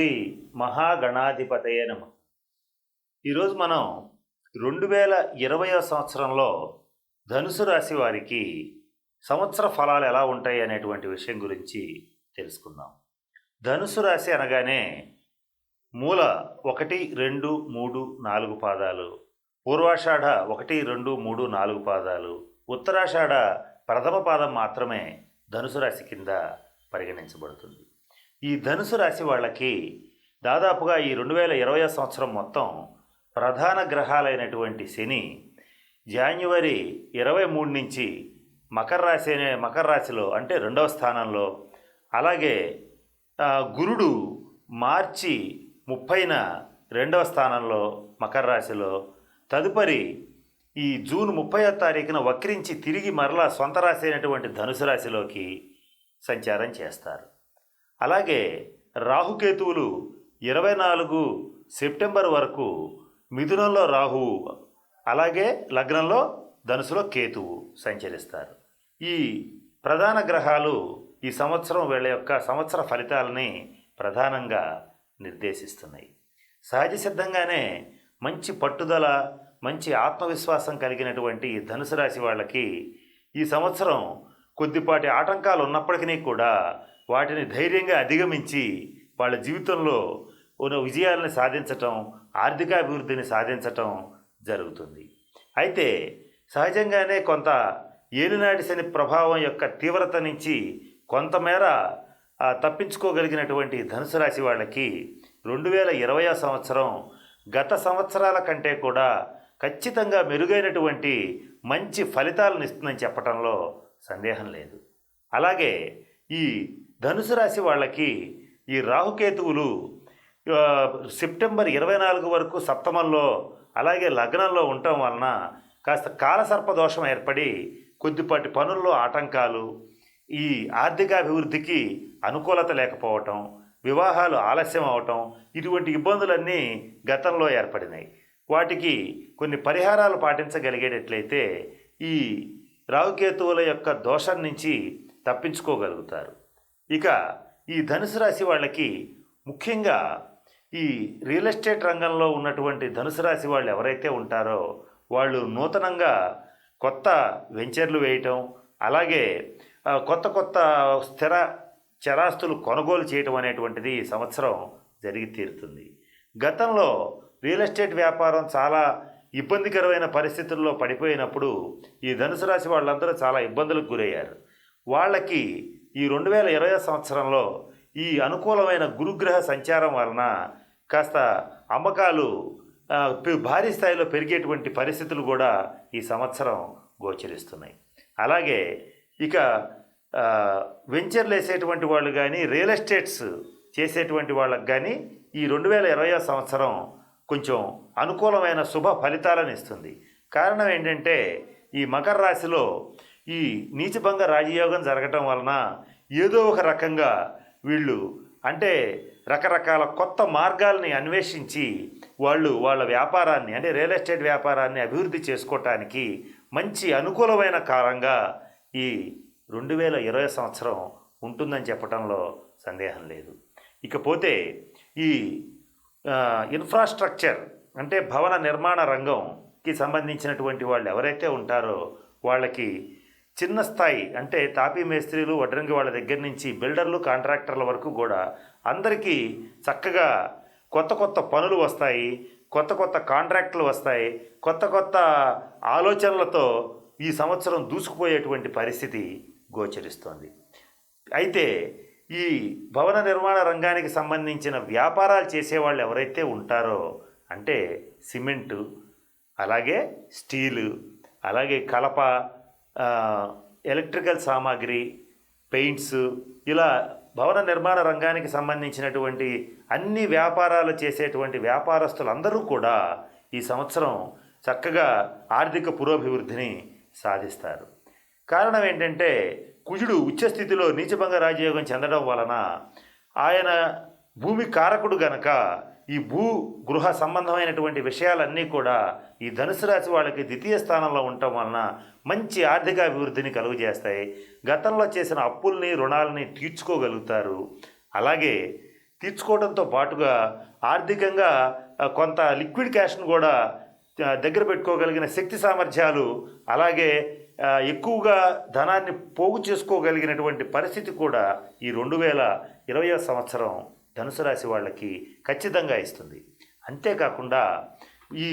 శ్రీ మహాగణాధిపతయ నమ. ఈరోజు మనం రెండు వేల ఇరవయో సంవత్సరంలో ధనుసు రాశి వారికి సంవత్సర ఫలాలు ఎలా ఉంటాయి అనేటువంటి విషయం గురించి తెలుసుకుందాం. ధనుసు రాశి అనగానే మూల ఒకటి రెండు మూడు నాలుగు పాదాలు పూర్వాషాఢ ఒకటి రెండు మూడు నాలుగు పాదాలు ఉత్తరాషాఢ ప్రథమ పాదం మాత్రమే ధనుసు రాశి కింద పరిగణించబడుతుంది. ఈ ధనుసు రాశి వాళ్ళకి దాదాపుగా ఈ రెండు వేల ఇరవై సంవత్సరం మొత్తం ప్రధాన గ్రహాలైనటువంటి శని జాన్యువరి ఇరవై మూడు నుంచి మకర రాశి అనే మకర రాశిలో అంటే రెండవ స్థానంలో అలాగే గురుడు మార్చి ముప్పైన రెండవ స్థానంలో మకర రాశిలో తదుపరి ఈ జూన్ ముప్పైవ తారీఖున వక్రించి తిరిగి మరలా సొంత రాశి అయినటువంటి ధనుసు రాశిలోకి సంచారం చేస్తారు. అలాగే రాహుకేతువులు ఇరవై నాలుగు సెప్టెంబర్ వరకు మిథునంలో రాహువు అలాగే లగ్నంలో ధనుసులో కేతువు సంచరిస్తారు. ఈ ప్రధాన గ్రహాలు ఈ సంవత్సరం వీళ్ళ యొక్క సంవత్సర ఫలితాలని ప్రధానంగా నిర్దేశిస్తున్నాయి. సహజ సిద్ధంగానే మంచి పట్టుదల మంచి ఆత్మవిశ్వాసం కలిగినటువంటి ఈ ధనుసు రాశి వాళ్ళకి ఈ సంవత్సరం కొద్దిపాటి ఆటంకాలు ఉన్నప్పటికీ కూడా వాటిని ధైర్యంగా అధిగమించి వాళ్ళ జీవితంలో ఉన్న విజయాలను సాధించటం ఆర్థికాభివృద్ధిని సాధించటం జరుగుతుంది. అయితే సహజంగానే కొంత ఏలినాటి శని ప్రభావం యొక్క తీవ్రత నుంచి కొంతమేర తప్పించుకోగలిగినటువంటి ధనుసు రాశి వాళ్ళకి రెండు వేల ఇరవై సంవత్సరం గత సంవత్సరాల కంటే కూడా ఖచ్చితంగా మెరుగైనటువంటి మంచి ఫలితాలను ఇస్తుందని చెప్పడంలో సందేహం లేదు. అలాగే ఈ ధనుసు రాశి వాళ్ళకి ఈ రాహుకేతువులు సెప్టెంబర్ ఇరవై నాలుగు వరకు సప్తమంలో అలాగే లగ్నంలో ఉండటం వలన కాస్త కాలసర్ప దోషం ఏర్పడి కొద్దిపాటి పనుల్లో ఆటంకాలు ఈ ఆర్థికాభివృద్ధికి అనుకూలత లేకపోవటం వివాహాలు ఆలస్యం అవటం ఇటువంటి ఇబ్బందులన్నీ గతంలో ఏర్పడినాయి. వాటికి కొన్ని పరిహారాలు పాటించగలిగేటట్లయితే ఈ రాహుకేతువుల యొక్క దోషం నుంచి తప్పించుకోగలుగుతారు. ఇక ఈ ధనుసు రాశి వాళ్ళకి ముఖ్యంగా ఈ రియల్ ఎస్టేట్ రంగంలో ఉన్నటువంటి ధనుసు రాశి వాళ్ళు ఎవరైతే ఉంటారో వాళ్ళు నూతనంగా కొత్త వెంచర్లు వేయటం అలాగే కొత్త కొత్త స్థిర చరాస్తులు కొనుగోలు చేయటం అనేటువంటిది ఈ సంవత్సరం జరిగి తీరుతుంది. గతంలో రియల్ ఎస్టేట్ వ్యాపారం చాలా ఇబ్బందికరమైన పరిస్థితుల్లో పడిపోయినప్పుడు ఈ ధనుసు రాశి వాళ్ళందరూ చాలా ఇబ్బందులకు గురయ్యారు. వాళ్ళకి ఈ రెండు వేల ఇరవై సంవత్సరంలో ఈ అనుకూలమైన గురుగ్రహ సంచారం వలన కాస్త అమ్మకాలు భారీ స్థాయిలో పెరిగేటువంటి పరిస్థితులు కూడా ఈ సంవత్సరం గోచరిస్తున్నాయి. అలాగే ఇక వెంచర్లు వేసేటువంటి వాళ్ళు కానీ రియల్ ఎస్టేట్స్ చేసేటువంటి వాళ్ళకి కానీ ఈ రెండు వేల ఇరవై సంవత్సరం కొంచెం అనుకూలమైన శుభ ఫలితాలను ఇస్తుంది. కారణం ఏంటంటే ఈ మకర రాశిలో ఈ నీచభంగ రాజయోగం జరగటం వలన ఏదో ఒక రకంగా వీళ్ళు అంటే రకరకాల కొత్త మార్గాల్ని అన్వేషించి వాళ్ళు వాళ్ళ వ్యాపారాన్ని అంటే రియల్ ఎస్టేట్ వ్యాపారాన్ని అభివృద్ధి చేసుకోవటానికి మంచి అనుకూలమైన కాలంగా ఈ రెండు వేల ఇరవై సంవత్సరం ఉంటుందని చెప్పడంలో సందేహం లేదు. ఇకపోతే ఈ ఇన్ఫ్రాస్ట్రక్చర్ అంటే భవన నిర్మాణ రంగంకి సంబంధించినటువంటి వాళ్ళు ఎవరైతే ఉంటారో వాళ్ళకి చిన్న స్థాయి అంటే తాపీ మేస్త్రీలు వడ్రంగి వాళ్ళ దగ్గర నుంచి బిల్డర్లు కాంట్రాక్టర్ల వరకు కూడా అందరికీ చక్కగా కొత్త కొత్త పనులు వస్తాయి కొత్త కొత్త కాంట్రాక్టులు వస్తాయి కొత్త కొత్త ఆలోచనలతో ఈ సంవత్సరం దూసుకుపోయేటువంటి పరిస్థితి గోచరిస్తోంది. అయితే ఈ భవన నిర్మాణ రంగానికి సంబంధించిన వ్యాపారాలు చేసేవాళ్ళు ఎవరైతే ఉంటారో అంటే సిమెంటు అలాగే స్టీలు అలాగే కలప ఎలక్ట్రికల్ సామాగ్రి పెయింట్స్ ఇలా భవన నిర్మాణ రంగానికి సంబంధించినటువంటి అన్ని వ్యాపారాలు చేసేటువంటి వ్యాపారస్తులందరూ కూడా ఈ సంవత్సరం చక్కగా ఆర్థిక పురోభివృద్ధిని సాధిస్తారు. కారణం ఏంటంటే కుజుడు ఉచ్చస్థితిలో నీచభంగ రాజయోగం చెందడం వలన ఆయన భూమి కారకుడు గనక ఈ భూ గృహ సంబంధమైనటువంటి విషయాలన్నీ కూడా ఈ ధనుసు రాశి వాళ్ళకి ద్వితీయ స్థానంలో ఉండటం వలన మంచి ఆర్థిక అభివృద్ధిని కలుగజేస్తాయి. గతంలో చేసిన అప్పుల్ని రుణాలని తీర్చుకోగలుగుతారు. అలాగే తీర్చుకోవడంతో పాటుగా ఆర్థికంగా కొంత లిక్విడ్ క్యాష్ను కూడా దగ్గర పెట్టుకోగలిగిన శక్తి సామర్థ్యాలు అలాగే ఎక్కువగా ధనాన్ని పోగు చేసుకోగలిగినటువంటి పరిస్థితి కూడా ఈ రెండు వేల ఇరవై సంవత్సరం ధనుసు రాశి వాళ్ళకి ఖచ్చితంగా ఇస్తుంది. అంతేకాకుండా ఈ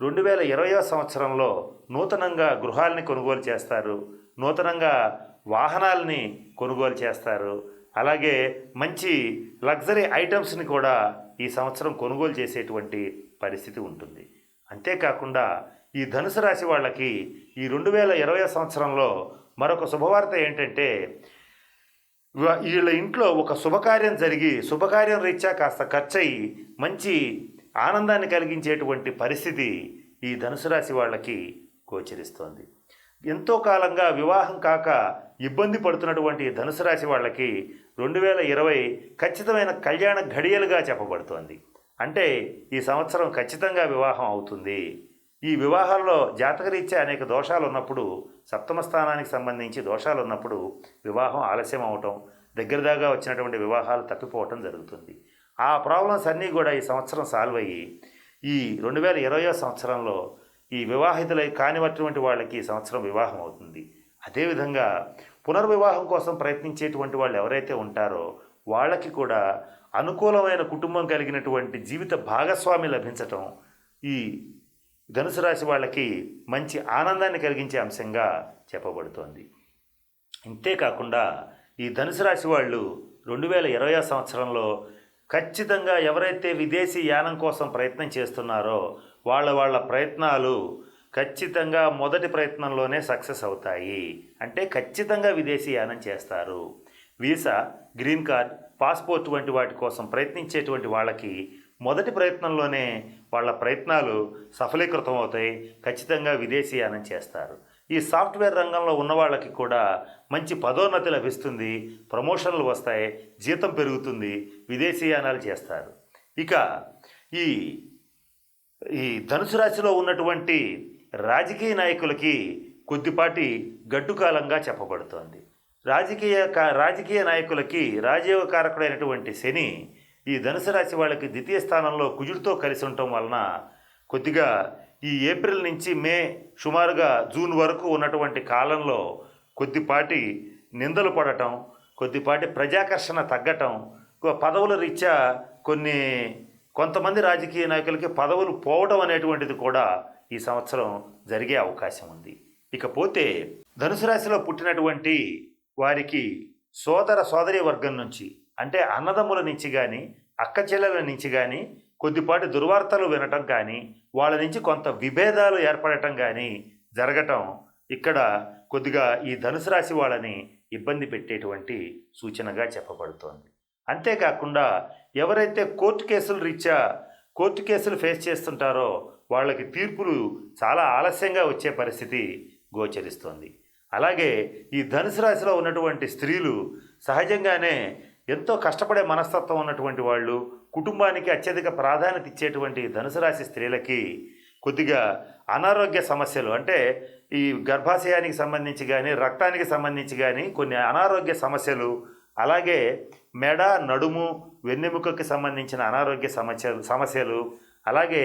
రెండు వేల ఇరవై సంవత్సరంలో నూతనంగా గృహాల్ని కొనుగోలు చేస్తారు. నూతనంగా వాహనాలని కొనుగోలు చేస్తారు. అలాగే మంచి లగ్జరీ ఐటమ్స్ని కూడా ఈ సంవత్సరం కొనుగోలు చేసేటువంటి పరిస్థితి ఉంటుంది. అంతేకాకుండా ఈ ధనుసు రాశి వాళ్ళకి ఈ రెండు వేల ఇరవై సంవత్సరంలో మరొక శుభవార్త ఏంటంటే వీళ్ళ ఇంట్లో ఒక శుభకార్యం జరిగి శుభకార్యం రీత్యా కాస్త ఖర్చయి మంచి ఆనందాన్ని కలిగించేటువంటి పరిస్థితి ఈ ధనుసు రాశి వాళ్ళకి గోచరిస్తోంది. ఎంతో కాలంగా వివాహం కాక ఇబ్బంది పడుతున్నటువంటి ధనుసు రాశి వాళ్ళకి రెండు వేల ఇరవై ఖచ్చితమైన కళ్యాణ ఘడియలుగా చెప్పబడుతోంది. అంటే ఈ సంవత్సరం ఖచ్చితంగా వివాహం అవుతుంది. ఈ వివాహాల్లో జాతకరీత్యా అనేక దోషాలు ఉన్నప్పుడు సప్తమ స్థానానికి సంబంధించి దోషాలు ఉన్నప్పుడు వివాహం ఆలస్యం అవటం దగ్గరదాగా వచ్చినటువంటి వివాహాలు తప్పిపోవటం జరుగుతుంది. ఆ ప్రాబ్లమ్స్ అన్నీ కూడా ఈ సంవత్సరం సాల్వ్ అయ్యి ఈ రెండు వేల ఇరవయో సంవత్సరంలో ఈ వివాహితులై కానివటువంటి వాళ్ళకి ఈ సంవత్సరం వివాహం అవుతుంది. అదేవిధంగా పునర్వివాహం కోసం ప్రయత్నించేటువంటి వాళ్ళు ఎవరైతే ఉంటారో వాళ్ళకి కూడా అనుకూలమైన కుటుంబం కలిగినటువంటి జీవిత భాగస్వామి లభించటం ఈ ధనుసు రాశి వాళ్ళకి మంచి ఆనందాన్ని కలిగించే అంశంగా చెప్పబడుతోంది. ఇంతేకాకుండా ఈ ధనుసు రాశి వాళ్ళు రెండు వేల ఇరవై సంవత్సరంలో ఖచ్చితంగా ఎవరైతే విదేశీ యానం కోసం ప్రయత్నం చేస్తున్నారో వాళ్ళ వాళ్ళ ప్రయత్నాలు ఖచ్చితంగా మొదటి ప్రయత్నంలోనే సక్సెస్ అవుతాయి. అంటే ఖచ్చితంగా విదేశీ యానం చేస్తారు. వీసా గ్రీన్ కార్డ్ పాస్పోర్ట్ వంటి వాటి కోసం ప్రయత్నించేటువంటి వాళ్ళకి మొదటి ప్రయత్నంలోనే వాళ్ళ ప్రయత్నాలు సఫలీకృతం అవుతాయి ఖచ్చితంగా విదేశీయానం చేస్తారు. ఈ సాఫ్ట్వేర్ రంగంలో ఉన్న వాళ్ళకి కూడా మంచి పదోన్నతి లభిస్తుంది ప్రమోషన్లు వస్తాయి జీతం పెరుగుతుంది విదేశీయానాలు చేస్తారు. ఇక ఈ ఈ ధనుసు రాశిలో ఉన్నటువంటి రాజకీయ నాయకులకి కొద్దిపాటి గడ్డుకాలంగా చెప్పబడుతోంది. రాజకీయ కా రాజకీయ నాయకులకి రాజీవ కారకుడైనటువంటి శని ఈ ధనుసు రాశి వాళ్ళకి ద్వితీయ స్థానంలో కుజుడితో కలిసి ఉండటం వలన కొద్దిగా ఈ ఏప్రిల్ నుంచి మే సుమారుగా జూన్ వరకు ఉన్నటువంటి కాలంలో కొద్దిపాటి నిందలు పడటం కొద్దిపాటి ప్రజాకర్షణ తగ్గటం పదవుల రీత్యా కొన్ని కొంతమంది రాజకీయ నాయకులకి పదవులు పోవడం అనేటువంటిది కూడా ఈ సంవత్సరం జరిగే అవకాశం ఉంది. ఇకపోతే ధనుసు రాశిలో పుట్టినటువంటి వారికి సోదర సోదరి వర్గం నుంచి అంటే అన్నదమ్ముల నుంచి కానీ అక్క చెల్లెల నుంచి కానీ కొద్దిపాటి దుర్వార్తలు వినటం కానీ వాళ్ళ నుంచి కొంత విభేదాలు ఏర్పడటం కానీ జరగటం ఇక్కడ కొద్దిగా ఈ ధనుసు రాశి వాళ్ళని ఇబ్బంది పెట్టేటువంటి సూచనగా చెప్పబడుతోంది. అంతేకాకుండా ఎవరైతే కోర్టు కేసులు రీత్యా కోర్టు కేసులు ఫేస్ చేస్తుంటారో వాళ్ళకి తీర్పులు చాలా ఆలస్యంగా వచ్చే పరిస్థితి గోచరిస్తోంది. అలాగే ఈ ధనుసు రాశిలో ఉన్నటువంటి స్త్రీలు సహజంగానే ఎంతో కష్టపడే మనస్తత్వం ఉన్నటువంటి వాళ్ళు కుటుంబానికి అత్యధిక ప్రాధాన్యత ఇచ్చేటువంటి ధనుసు రాశి స్త్రీలకి కొద్దిగా అనారోగ్య సమస్యలు అంటే ఈ గర్భాశయానికి సంబంధించి కానీ రక్తానికి సంబంధించి కానీ కొన్ని అనారోగ్య సమస్యలు అలాగే మెడ నడుము వెన్నెముకకి సంబంధించిన అనారోగ్య సమస్యలు సమస్యలు అలాగే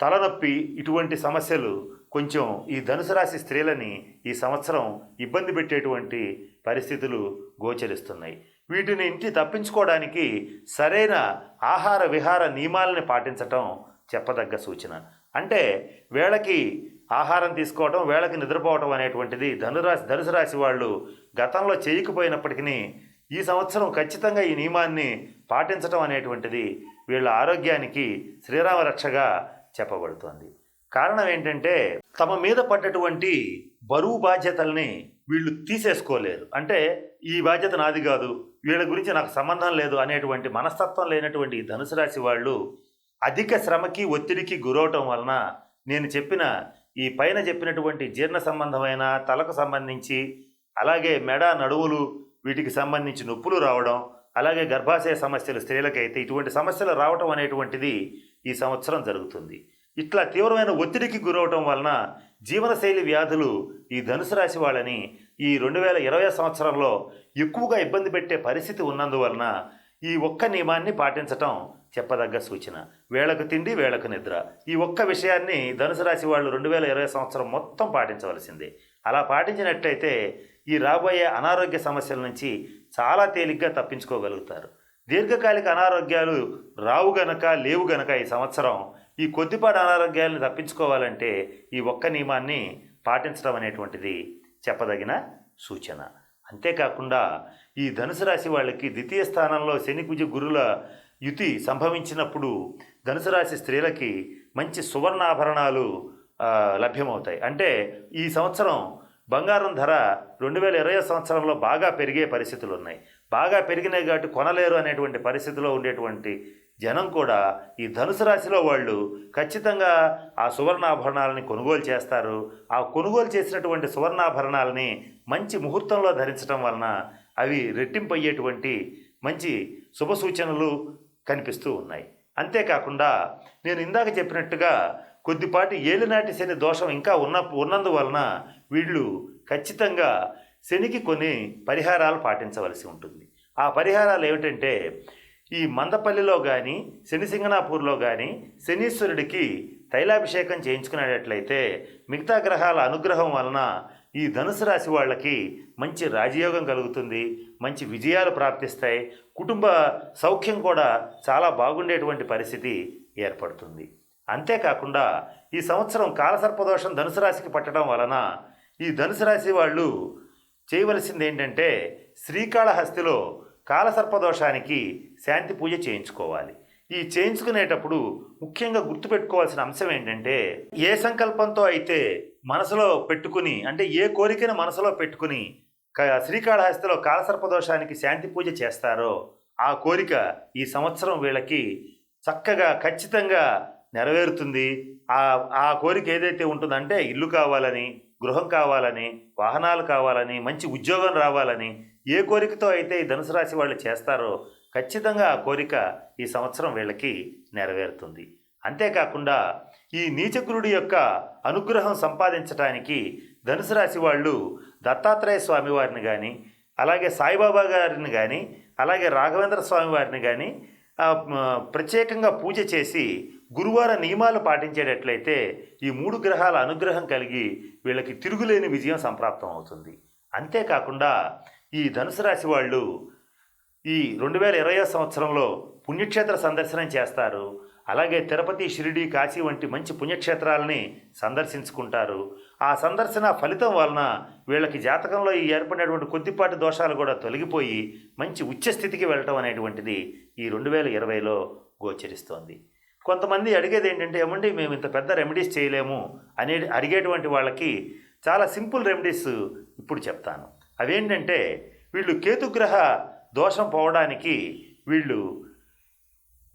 తలనొప్పి ఇటువంటి సమస్యలు కొంచెం ఈ ధనుసు రాశి స్త్రీలని ఈ సంవత్సరం ఇబ్బంది పెట్టేటువంటి పరిస్థితులు గోచరిస్తున్నాయి. వీటిని ఇంటి తప్పించుకోవడానికి సరైన ఆహార విహార నియమాలని పాటించటం చెప్పదగ్గ సూచన. అంటే వేళకి ఆహారం తీసుకోవటం వేళకి నిద్రపోవటం అనేటువంటిది ధనురాశి ధనుసు రాశి వాళ్ళు గతంలో చేయకపోయినప్పటికీ ఈ సంవత్సరం ఖచ్చితంగా ఈ నియమాన్ని పాటించటం అనేటువంటిది వీళ్ళ ఆరోగ్యానికి శ్రీరామ రక్షగా చెప్పబడుతోంది. కారణం ఏంటంటే తమ మీద పడ్డటువంటి బరువు బాధ్యతల్ని వీళ్ళు తీసేసుకోలేరు అంటే ఈ బాధ్యత నాది కాదు వీళ్ళ గురించి నాకు సంబంధం లేదు అనేటువంటి మనస్తత్వం లేనటువంటి ఈ ధనుసు రాశి వాళ్ళు అధిక శ్రమకి ఒత్తిడికి గురవటం వలన నేను చెప్పిన ఈ పైన చెప్పినటువంటి జీర్ణ సంబంధమైన తలకు సంబంధించి అలాగే మెడ నడువులు వీటికి సంబంధించి నొప్పులు రావడం అలాగే గర్భాశయ సమస్యలు స్త్రీలకైతే ఇటువంటి సమస్యలు రావటం అనేటువంటిది ఈ సంవత్సరం జరుగుతుంది. ఇట్లా తీవ్రమైన ఒత్తిడికి గురవటం వలన జీవనశైలి వ్యాధులు ఈ ధనుసు రాశి వాళ్ళని ఈ రెండు వేల ఇరవై సంవత్సరంలో ఎక్కువగా ఇబ్బంది పెట్టే పరిస్థితి ఉన్నందువలన ఈ ఒక్క నియమాన్ని పాటించటం చెప్పదగ్గ సూచన. వేళకు తిండి వేళకు నిద్ర. ఈ ఒక్క విషయాన్ని ధనుసు రాశి వాళ్ళు రెండు వేల ఇరవై సంవత్సరం మొత్తం పాటించవలసిందే. అలా పాటించినట్లయితే ఈ రాబోయే అనారోగ్య సమస్యల నుంచి చాలా తేలిగ్గా తప్పించుకోగలుగుతారు. దీర్ఘకాలిక అనారోగ్యాలు రావు గనక లేవు గనక ఈ సంవత్సరం ఈ కొద్దిపాటి అనారోగ్యాలను తప్పించుకోవాలంటే ఈ ఒక్క నియమాన్ని పాటించడం అనేటువంటిది చెప్పదగిన సూచన. అంతేకాకుండా ఈ ధనుసు రాశి వాళ్ళకి ద్వితీయ స్థానంలో శని కుజ గురుల యుతి సంభవించినప్పుడు ధనుసు రాశి స్త్రీలకి మంచి సువర్ణాభరణాలు లభ్యమవుతాయి. అంటే ఈ సంవత్సరం బంగారం ధర రెండు వేల ఇరవై సంవత్సరంలో బాగా పెరిగే పరిస్థితులు ఉన్నాయి బాగా పెరిగినాయి కాబట్టి కొనలేరు అనేటువంటి పరిస్థితిలో ఉండేటువంటి జనం కూడా ఈ ధనుసు రాశిలో వాళ్ళు ఖచ్చితంగా ఆ సువర్ణాభరణాలని కొనుగోలు చేస్తారు. ఆ కొనుగోలు చేసినటువంటి సువర్ణాభరణాలని మంచి ముహూర్తంలో ధరించడం వలన అవి రెట్టింపు అయ్యేటువంటి మంచి శుభ సూచనలు కనిపిస్తూ ఉన్నాయి. అంతేకాకుండా నేను ఇందాక చెప్పినట్టుగా కొద్దిపాటి ఏలినాటి శని దోషం ఇంకా ఉన్న ఉన్నందువలన వీళ్ళు ఖచ్చితంగా శనికి కొన్ని పరిహారాలు పాటించవలసి ఉంటుంది. ఆ పరిహారాలు ఏమిటంటే ఈ మందపల్లిలో కానీ శనిసింగనాపూర్లో కానీ శనీశ్వరుడికి తైలాభిషేకం చేయించుకునేటట్లయితే మిగతా గ్రహాల అనుగ్రహం వలన ఈ ధనుసు రాశి వాళ్ళకి మంచి రాజయోగం కలుగుతుంది మంచి విజయాలు ప్రాప్తిస్తాయి కుటుంబ సౌఖ్యం కూడా చాలా బాగుండేటువంటి పరిస్థితి ఏర్పడుతుంది. అంతేకాకుండా ఈ సంవత్సరం కాలసర్పదోషం ధనుసు రాశికి పట్టడం వలన ఈ ధనుసు రాశి వాళ్ళు చేయవలసింది ఏంటంటే శ్రీకాళహస్తిలో కాలసర్పదోషానికి శాంతి పూజ చేయించుకోవాలి. ఈ చేయించుకునేటప్పుడు ముఖ్యంగా గుర్తుపెట్టుకోవాల్సిన అంశం ఏంటంటే ఏ సంకల్పంతో అయితే మనసులో పెట్టుకుని అంటే ఏ కోరికను మనసులో పెట్టుకుని శ్రీకాళహస్తిలో కాలసర్పదోషానికి శాంతి పూజ చేస్తారో ఆ కోరిక ఈ సంవత్సరం వీళ్ళకి చక్కగా ఖచ్చితంగా నెరవేరుతుంది. ఆ ఆ కోరిక ఏదైతే ఉంటుందంటే ఇల్లు కావాలని గృహం కావాలని వాహనాలు కావాలని మంచి ఉద్యోగం రావాలని ఏ కోరికతో అయితే ఈ ధనుసు రాశి వాళ్ళు చేస్తారో ఖచ్చితంగా ఆ కోరిక ఈ సంవత్సరం వీళ్ళకి నెరవేరుతుంది. అంతేకాకుండా ఈ నీచగురుడి యొక్క అనుగ్రహం సంపాదించడానికి ధనుసు రాశి వాళ్ళు దత్తాత్రేయ స్వామి వారిని కానీ అలాగే సాయిబాబా గారిని కానీ అలాగే రాఘవేంద్ర స్వామి వారిని కానీ ప్రత్యేకంగా పూజ చేసి గురువార నియమాలు పాటించేటట్లయితే ఈ మూడు గ్రహాల అనుగ్రహం కలిగి వీళ్ళకి తిరుగులేని విజయం సంప్రాప్తం అవుతుంది. అంతేకాకుండా ఈ ధనుసు రాశి వాళ్ళు ఈ రెండు వేల ఇరవై సంవత్సరంలో పుణ్యక్షేత్ర సందర్శనం చేస్తారు. అలాగే తిరుపతి షిరిడి కాశీ వంటి మంచి పుణ్యక్షేత్రాలని సందర్శించుకుంటారు. ఆ సందర్శన ఫలితం వలన వీళ్ళకి జాతకంలో ఈ ఏర్పడినటువంటి కొద్దిపాటి దోషాలు కూడా తొలగిపోయి మంచి ఉచ్చస్థితికి వెళ్ళటం అనేటువంటిది ఈ రెండు వేల ఇరవైలో గోచరిస్తోంది. కొంతమంది అడిగేది ఏంటంటే ఏమండి మేము ఇంత పెద్ద రెమెడీస్ చేయలేము అనే అడిగేటువంటి వాళ్ళకి చాలా సింపుల్ రెమెడీస్ ఇప్పుడు చెప్తాను. అవేంటంటే వీళ్ళు కేతుగ్రహ దోషం పోవడానికి వీళ్ళు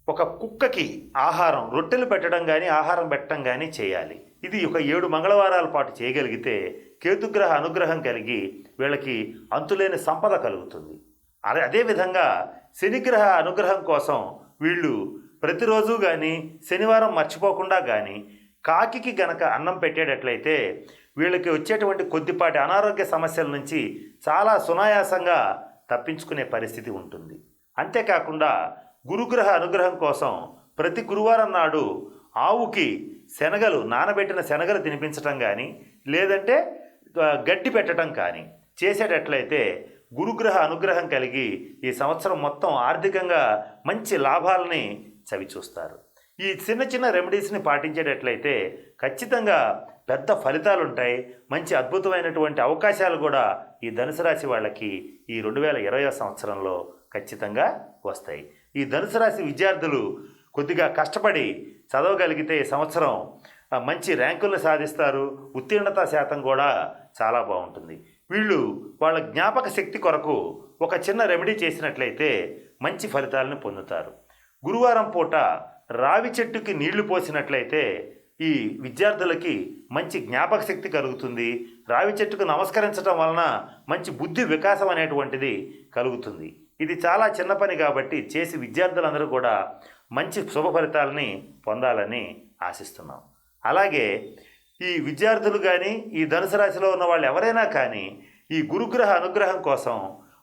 ఒక కుక్కకి ఆహారం రొట్టెలు పెట్టడం కానీ ఆహారం పెట్టడం కానీ చేయాలి. ఇది ఒక ఏడు మంగళవారాల పాటు చేయగలిగితే కేతుగ్రహ అనుగ్రహం కలిగి వీళ్ళకి అంతులేని సంపద కలుగుతుంది. అదే అదేవిధంగా శనిగ్రహ అనుగ్రహం కోసం వీళ్ళు ప్రతిరోజు కానీ శనివారం మర్చిపోకుండా కానీ కాకికి గనక అన్నం పెట్టేటట్లయితే వీళ్ళకి వచ్చేటువంటి కొద్దిపాటి అనారోగ్య సమస్యల నుంచి చాలా సునాయాసంగా తప్పించుకునే పరిస్థితి ఉంటుంది. అంతేకాకుండా గురుగ్రహ అనుగ్రహం కోసం ప్రతి గురువారం నాడు ఆవుకి శనగలు నానబెట్టిన శనగలు తినిపించటం కానీ లేదంటే గడ్డి పెట్టడం కానీ చేసేటట్లయితే గురుగ్రహ అనుగ్రహం కలిగి ఈ సంవత్సరం మొత్తం ఆర్థికంగా మంచి లాభాలని చవిచూస్తారు. ఈ చిన్న చిన్న రెమెడీస్ని పాటించేటట్లయితే ఖచ్చితంగా పెద్ద ఫలితాలు ఉంటాయి మంచి అద్భుతమైనటువంటి అవకాశాలు కూడా ఈ ధనుసు రాశి వాళ్ళకి ఈ రెండు వేల ఇరవై సంవత్సరంలో ఖచ్చితంగా వస్తాయి. ఈ ధనుసు రాశి విద్యార్థులు కొద్దిగా కష్టపడి చదవగలిగితే సంవత్సరం మంచి ర్యాంకులను సాధిస్తారు. ఉత్తీర్ణత శాతం కూడా చాలా బాగుంటుంది. వీళ్ళు వాళ్ళ జ్ఞాపక శక్తి కొరకు ఒక చిన్న రెమెడీ చేసినట్లయితే మంచి ఫలితాలను పొందుతారు. గురువారం పూట రావి చెట్టుకి నీళ్ళు పోసినట్లయితే ఈ విద్యార్థులకి మంచి జ్ఞాపక శక్తి కలుగుతుంది. రావి చెట్టుకు నమస్కరించడం వలన మంచి బుద్ధి వికాసం అనేటువంటిది కలుగుతుంది. ఇది చాలా చిన్న పని కాబట్టి చేసి విద్యార్థులందరూ కూడా మంచి శుభ ఫలితాలని పొందాలని ఆశిస్తున్నాం. అలాగే ఈ విద్యార్థులు కానీ ఈ ధనుసు రాశిలో ఉన్న వాళ్ళు ఎవరైనా కానీ ఈ గురుగ్రహ అనుగ్రహం కోసం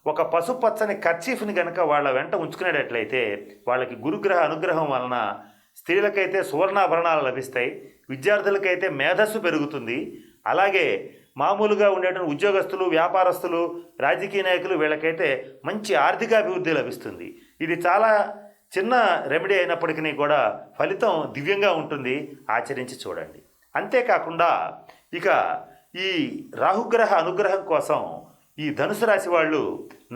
ఒక పసుపచ్చని కర్చీఫ్ని కనుక వాళ్ళ వెంట ఉంచుకునేటట్లయితే వాళ్ళకి గురుగ్రహ అనుగ్రహం వలన స్త్రీలకైతే సువర్ణాభరణాలు లభిస్తాయి విద్యార్థులకైతే మేధస్సు పెరుగుతుంది. అలాగే మామూలుగా ఉండేటువంటి ఉద్యోగస్తులు వ్యాపారస్తులు రాజకీయ నాయకులు వీళ్ళకైతే మంచి ఆర్థికాభివృద్ధి లభిస్తుంది. ఇది చాలా చిన్న రెమెడీ అయినప్పటికీ కూడా ఫలితం దివ్యంగా ఉంటుంది. ఆచరించి చూడండి. అంతేకాకుండా ఇక ఈ రాహుగ్రహ అనుగ్రహం కోసం ఈ ధనుసు రాశి వాళ్ళు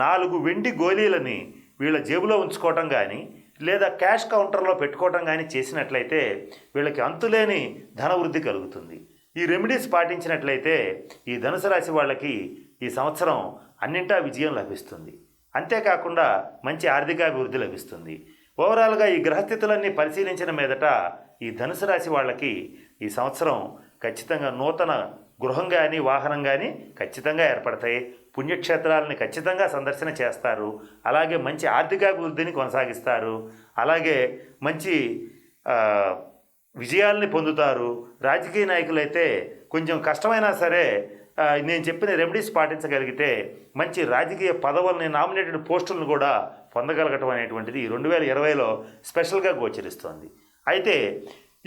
నాలుగు వెండి గోళీలని వీళ్ళ జేబులో ఉంచుకోవటం కానీ లేదా క్యాష్ కౌంటర్లో పెట్టుకోవటం కానీ చేసినట్లయితే వీళ్ళకి అంతులేని ధనవృద్ధి కలుగుతుంది. ఈ రెమెడీస్ పాటించినట్లయితే ఈ ధనుసు రాశి వాళ్ళకి ఈ సంవత్సరం అన్నింటా విజయం లభిస్తుంది. అంతేకాకుండా మంచి ఆర్థికాభివృద్ధి లభిస్తుంది. ఓవరాల్గా ఈ గ్రహస్థితులన్నీ పరిశీలించిన మీదట ఈ ధనుసు రాశి వాళ్ళకి ఈ సంవత్సరం ఖచ్చితంగా నూతన గృహం కానీ వాహనం కానీ ఖచ్చితంగా ఏర్పడతాయి. పుణ్యక్షేత్రాలని ఖచ్చితంగా సందర్శన చేస్తారు. అలాగే మంచి ఆర్థికాభివృద్ధిని కొనసాగిస్తారు. అలాగే మంచి విజయాల్ని పొందుతారు. రాజకీయ నాయకులైతే కొంచెం కష్టమైనా సరే నేను చెప్పిన రెమెడీస్ పాటించగలిగితే మంచి రాజకీయ పదవుల్ని నామినేటెడ్ పోస్టులను కూడా పొందగలగటం అనేటువంటిది రెండు వేల ఇరవైలో స్పెషల్గా గోచరిస్తోంది. అయితే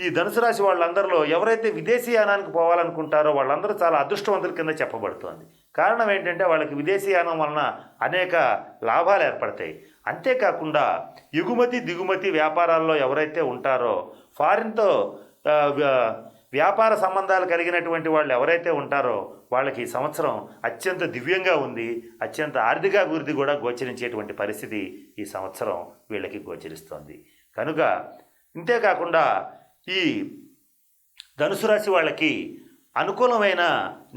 ఈ ధనుసు రాశి వాళ్ళందరిలో ఎవరైతే విదేశీయానానికి పోవాలనుకుంటారో వాళ్ళందరూ చాలా అదృష్టవంతుల కింద చెప్పబడుతోంది. కారణం ఏంటంటే వాళ్ళకి విదేశీయానం వలన అనేక లాభాలు ఏర్పడతాయి. అంతేకాకుండా ఎగుమతి దిగుమతి వ్యాపారాల్లో ఎవరైతే ఉంటారో ఫారిన్తో వ్యాపార సంబంధాలు కలిగినటువంటి వాళ్ళు ఎవరైతే ఉంటారో వాళ్ళకి ఈ సంవత్సరం అత్యంత దివ్యంగా ఉంది అత్యంత ఆర్థికాభివృద్ధి కూడా గోచరించేటువంటి పరిస్థితి ఈ సంవత్సరం వీళ్ళకి గోచరిస్తోంది. కనుక ఇంతేకాకుండా ఈ ధనుసు రాశి వాళ్ళకి అనుకూలమైన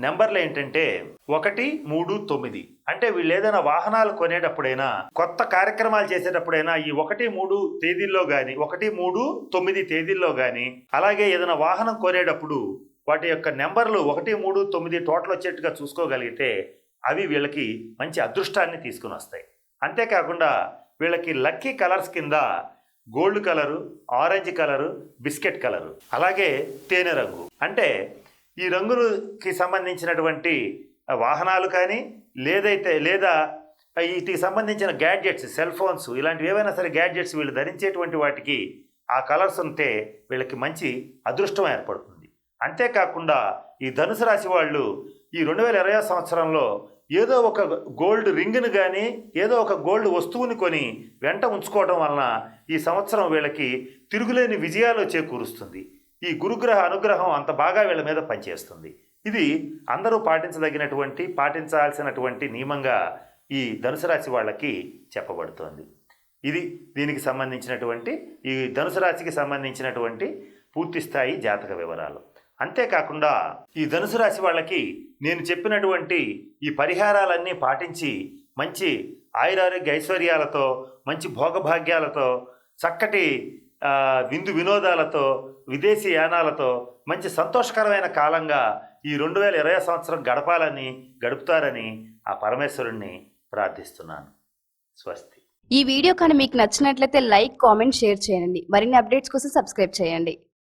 నెంబర్లు ఏంటంటే ఒకటి మూడు తొమ్మిది. అంటే వీళ్ళు ఏదైనా వాహనాలు కొనేటప్పుడైనా కొత్త కార్యక్రమాలు చేసేటప్పుడైనా ఈ ఒకటి మూడు తేదీల్లో కానీ ఒకటి మూడు తొమ్మిది తేదీల్లో కానీ అలాగే ఏదైనా వాహనం కొనేటప్పుడు వాటి యొక్క నెంబర్లు ఒకటి మూడు తొమ్మిది టోటల్ వచ్చేట్టుగా చూసుకోగలిగితే అవి వీళ్ళకి మంచి అదృష్టాన్ని తీసుకుని వస్తాయి. అంతేకాకుండా వీళ్ళకి లక్కీ కలర్స్ కింద gold colour orange colour biscuit colour అలాగే తేనె రంగు. అంటే ఈ రంగులకి సంబంధించినటువంటి వాహనాలు కానీ లేదైతే లేదా వీటికి సంబంధించిన గ్యాడ్జెట్స్ సెల్ ఫోన్స్ ఇలాంటివి ఏవైనా సరే గ్యాడ్జెట్స్ వీళ్ళు ధరించేటువంటి వాటికి ఆ కలర్స్ ఉంటే వీళ్ళకి మంచి అదృష్టం ఏర్పడుతుంది. అంతేకాకుండా ఈ ధనుసు రాశి వాళ్ళు ఈ రెండు వేల ఇరవై సంవత్సరంలో ఏదో ఒక గోల్డ్ రింగ్ను కానీ ఏదో ఒక గోల్డ్ వస్తువుని కొని వెంట ఉంచుకోవడం వలన ఈ సంవత్సరం వీళ్ళకి తిరుగులేని విజయాలు చేకూరుస్తుంది. ఈ గురుగ్రహ అనుగ్రహం అంత బాగా వీళ్ళ మీద పనిచేస్తుంది. ఇది అందరూ పాటించదగినటువంటి పాటించాల్సినటువంటి నియమంగా ఈ ధనుసు రాశి వాళ్ళకి చెప్పబడుతోంది. ఇది దీనికి సంబంధించినటువంటి ఈ ధనుసు రాశికి సంబంధించినటువంటి పూర్తి స్థాయి జాతక వివరాలు. అంతేకాకుండా ఈ ధనుసు రాశి వాళ్ళకి నేను చెప్పినటువంటి ఈ పరిహారాలన్నీ పాటించి మంచి ఆయురారోగ్య ఐశ్వర్యాలతో మంచి భోగభాగ్యాలతో చక్కటి విందు వినోదాలతో విదేశీ యానాలతో మంచి సంతోషకరమైన కాలంగా ఈ రెండు వేల ఇరవై సంవత్సరం గడపాలని గడుపుతారని ఆ పరమేశ్వరుణ్ణి ప్రార్థిస్తున్నాను. స్వస్తి. ఈ వీడియో కానీ మీకు నచ్చినట్లయితే లైక్ కామెంట్ షేర్ చేయండి. మరిన్ని అప్డేట్స్ కోసం సబ్స్క్రైబ్ చేయండి.